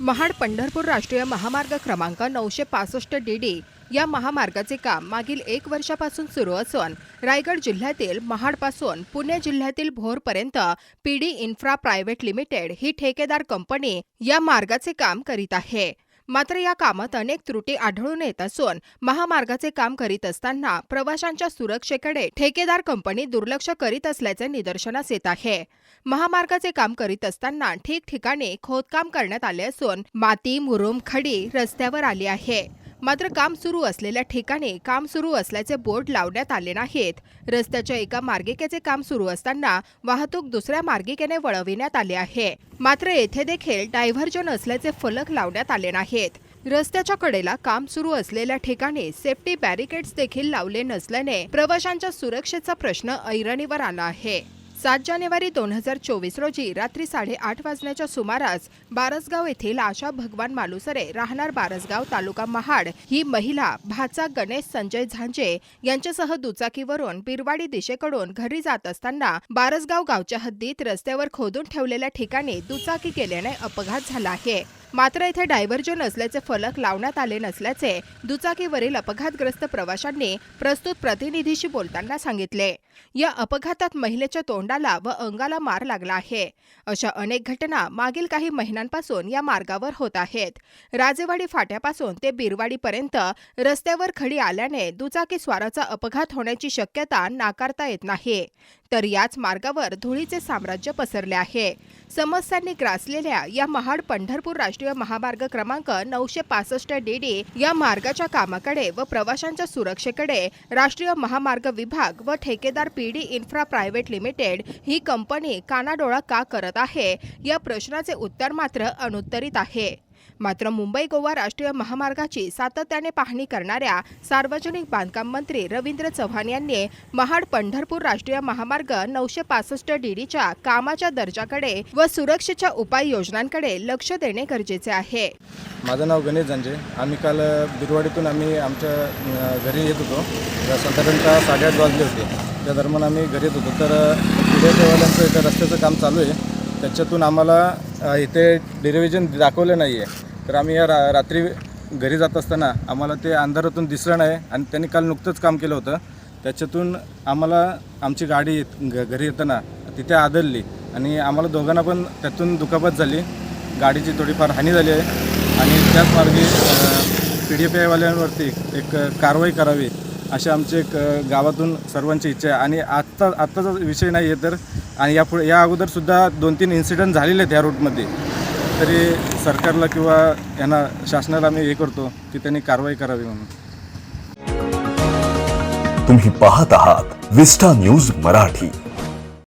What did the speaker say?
महाड पंढरपूर राष्ट्रीय महामार्ग क्रमांक नऊशे पासष्ट डी डी या महामार्गाचे काम मागील एक वर्षापासून सुरू असून रायगड जिल्ह्यातील महाडपासून पुणे जिल्ह्यातील भोरपर्यंत P D infra private limited ही ठेकेदार कंपनी या मार्गाचे काम करीत आहे. मात्र या कामात अनेक त्रुटी आढळून येत असून महामार्गाचे काम करीत असताना प्रवाशांच्या सुरक्षेकडे ठेकेदार कंपनी दुर्लक्ष करीत असल्याचे निदर्शनास येत आहे. महामार्गाचे काम करीत असताना ठिकठिकाणी खोदकाम करण्यात आले असून माती मुरुम खडी रस्त्यावर आली आहे. मात्र काम सुरू असलेल्या ठिकाणी काम सुरू असल्याचे बोर्ड लावण्यात आले नाहीत. रस्त्याच्या एका मार्गिकेचे काम सुरू असताना वाहतूक दुसऱ्या मार्गिकेने वळविण्यात आले आहे. मात्र येथे देखील डायव्हर्जन असल्याचे फलक लावण्यात आले नाहीत. रस्त्याच्या कडेला काम सुरू असलेल्या ठिकाणी सेफ्टी बॅरिकेड्स देखील लावले नसल्याने प्रवाशांच्या सुरक्षेचा प्रश्न ऐरणीवर आला आहे. सात जानेवारी दोन हजार चोवीस रोजी रात्री साडेआठ वाजण्याच्या सुमारास बारसगाव येथील आशा भगवान मालुसरे राहणार बारसगाव तालुका महाड ही महिला भाचा गणेश संजय झांजे यांच्यासह दुचाकीवरून बिरवाडी दिशेकडून घरी जात असताना बारसगाव गावच्या हद्दीत रस्त्यावर खोदून ठेवलेल्या ठिकाणी दुचाकी केल्याने अपघात झाला आहे. मात्र इथे डायव्हर्जन असल्याचे फलक लावण्यात आले नसल्याचे दुचाकीवरील अपघातग्रस्त प्रवाशांनी प्रस्तुत प्रतिनिधीशी बोलताना सांगितले. या अपघातात महिलेच्या तोंडाला व अंगाला मार लागला आहे. अशा अनेक घटना मागील काही महिन्यांपासून या मार्गावर होत आहेत. राजेवाडी फाट्यापासून ते बिरवाडीपर्यंत रस्त्यावर खडी आल्याने दुचाकी स्वाराचा अपघात होण्याची शक्यता नाकारता येत नाही. तर याच मार्गावर धुळीचे साम्राज्य पसरले आहे. समस्यांनी ग्रासलेल्या या महाड पंढरपूर राष्ट्रीय राष्ट्रीय महामार्ग क्रमांक नऊशे पासष्ट डी डी या मार्गाच्या कामाकडे व प्रवाशांच्या सुरक्षेकडे राष्ट्रीय महामार्ग विभाग व ठेकेदार पीडी इन्फ्रा प्रायव्हेट लिमिटेड ही कंपनी कानाडोळा का करत आहे? या प्रश्नाचे उत्तर मात्र अनुत्तरित आहे. मात्र मुंबई गोवा राष्ट्रीय महामार्गाची सातत्याने पाहणी करणाऱ्या सार्वजनिक बांधकाम मंत्री रवींद्र चव्हाण यांनी महाड पंढरपूर राष्ट्रीय महामार्ग नऊशे पासष्ट डीडीच्या कामाच्या दर्जाकडे व सुरक्षेच्या उपाययोजनांकडे लक्ष देणे गरजेचे आहे. माझं नाव गणेश झांजे आम्ही काल बिरवाडीतून आम्ही आमच्या घरी येत होतो. साधारणतः साडेआठ वाजले होते. त्या दरम्यान आम्ही घरी येत होतो. तर पुढेवाल्यांचं इथं रस्त्याचं काम चालू आहे. त्याच्यातून आम्हाला इथे डेरिव्हिजन दाखवलं नाही आहे तर आम्ही या रा रात्री घरी जात असताना आम्हाला ते अंधारातून दिसलं नाही आणि त्यांनी काल नुकतंच काम केलं होतं. त्याच्यातून आम्हाला आमची गाडी येत- घ- घरी येताना तिथे आदळली आणि आम्हाला दोघांना पण त्यातून दुखापत झाली. गाडीची थोडीफार हानी झाली आहे आणि त्याच मार्गे पी डी एफ आयवाल्यांवरती एक कारवाई करावी अशी आमची एक गावातून सर्वांची इच्छा आहे. आणि आत्ता आत्ताचा विषय नाही आहे तर आणि यापुढे या अगोदरसुद्धा दोन तीन इन्सिडेंट झालेले आहेत या रूटमध्ये तरी सरकारला किंवा यांना शासनाला आम्ही हे करतो की त्यांनी कारवाई करावी म्हणून. तुम्ही पाहत आहात विस्टा न्यूज मराठी.